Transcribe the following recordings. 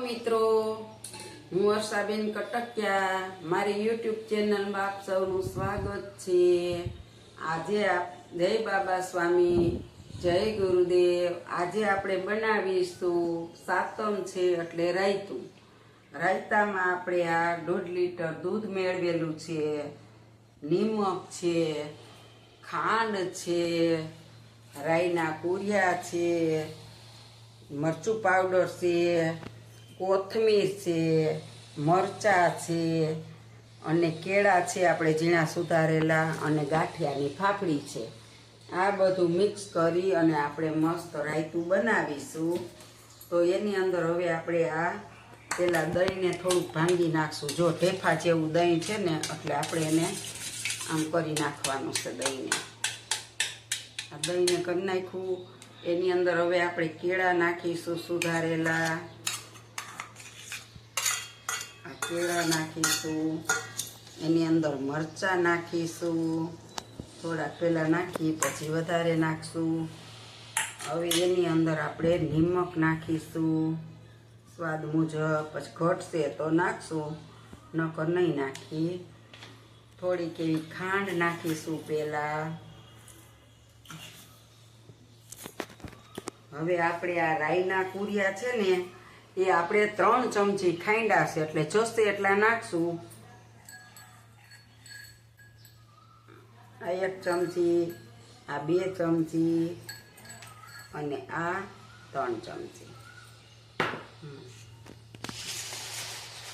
મિત્રો, હું વર્ષાબેન કટકિયા. મારી યુટ્યુબ ચેનલમાં આપ સૌનું સ્વાગત છે. આજે આપ, જય બાબા સ્વામી, જય ગુરુદેવ. આજે આપણે બનાવીશું સાતમ છે એટલે રાયતું. રાયતામાં આપણે આ દોઢ લીટર દૂધ મેળવેલું છે, નિમક છે, ખાંડ છે રાઈના કુરિયા છે, મરચું પાવડર છે કોથમીર છે, મરચા છે અને કેળા છે આપણે ઝીણા સુધારેલા અને ગાંઠિયાની ફાફડી છે. આ બધું મિક્સ કરી અને આપણે મસ્ત રાયતું બનાવીશું. તો એની અંદર હવે આપણે આ પેલા દહીંને થોડુંક ભાંગી નાખશું. જો ઢેફા જેવું દહીં છે ને, એટલે આપણે એને આમ કરી નાખવાનું છે દહીંને. આ દહીંને કરી નાખ્યું. એની અંદર હવે આપણે કેળા નાખીશું સુધારેલા. કેળા નાખીશું, એની અંદર મરચાં નાખીશું, થોડાક પહેલાં નાખીએ પછી વધારે નાખશું. હવે એની અંદર આપણે નિમક નાખીશું. સ્વાદ મુજબ પછી ઘટશે તો નાખશું, નકર નહીં નાખી. થોડીક એવી ખાંડ નાખીશું પહેલાં. હવે આપણે આ રાઈના કુરિયા છે ને એ આપણે ત્રણ ચમચી ખાંડા છે, એટલે જોશે એટલા નાખશું. આ એક ચમચી, આ બે ચમચી અને આ ત્રણ ચમચી.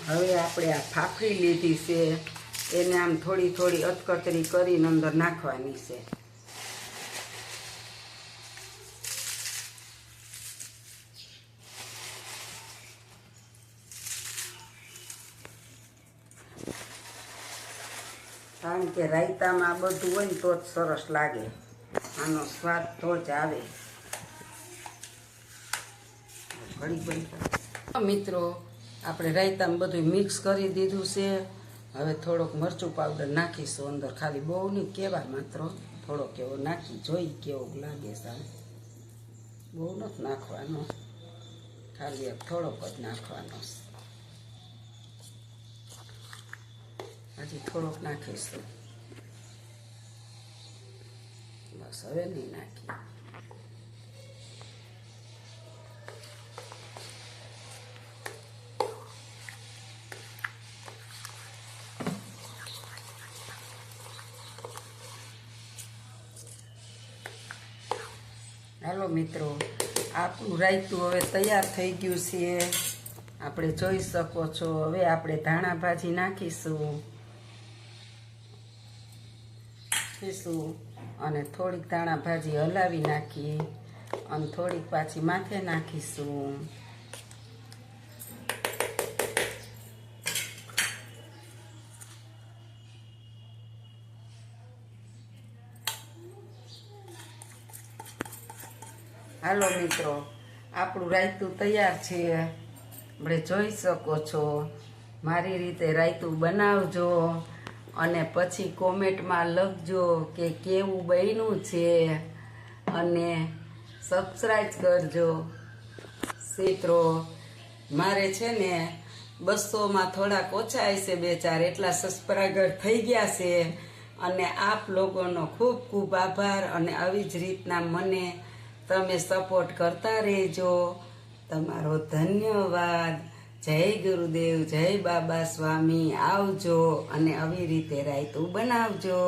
હવે આપણે આ ફાફડી લીધી છે, એને આમ થોડી થોડી અટકતરી કરીને અંદર નાખવાની છે. કારણ કે રાયતામાં બધું હોય ને તો જ સરસ લાગે. આનો સ્વાદ તો જ આવે. ઘડી ઘડી. મિત્રો, આપણે રાયતામાં બધું મિક્સ કરી દીધું છે. હવે થોડોક મરચું પાવડર નાખીશું અંદર. ખાલી બહુ નહીં કેવા માત્ર થોડોક એવો નાખી જોઈ કેવો લાગે સાહેબ બહુ નથી નાખવાનો. ખાલી થોડોક જ નાખવાનો. હજી થોડોક નાખીશું. બસ હવે નહીં નાખીએ. હાલો મિત્રો, આપણું રાયતું હવે તૈયાર થઈ ગયું છે. આપણે જોઈ શકો છો. હવે આપણે ધાણા ભાજી નાખીશું. નાખીશું અને થોડીક ધાણા ભાજી હલાવી નાખી અને થોડીક પાછી માથે નાખીશું. હાલો મિત્રો, આપણું રાયતું તૈયાર છે. આપણે જોઈ શકો છો. મારી રીતે રાયતું બનાવજો. અને પછી કોમેન્ટમાં લખજો કે કેવું બન્યું છે. અને સબસ્ક્રાઈબ કરજો. મિત્રો, મારે છે ને બસોમાં થોડાક ઓછા હશે બે ચાર, એટલા સબસ્ક્રાઈબર થઈ ગયા છે. અને આપ લોકોનો ખૂબ ખૂબ આભાર અને આવી જ રીતના મને તમે સપોર્ટ કરતા રહેજો. તમારો ધન્યવાદ. જય ગુરુદેવ જય બાબા સ્વામી. આવજો અને આવી રીતે રાયતું બનાવજો.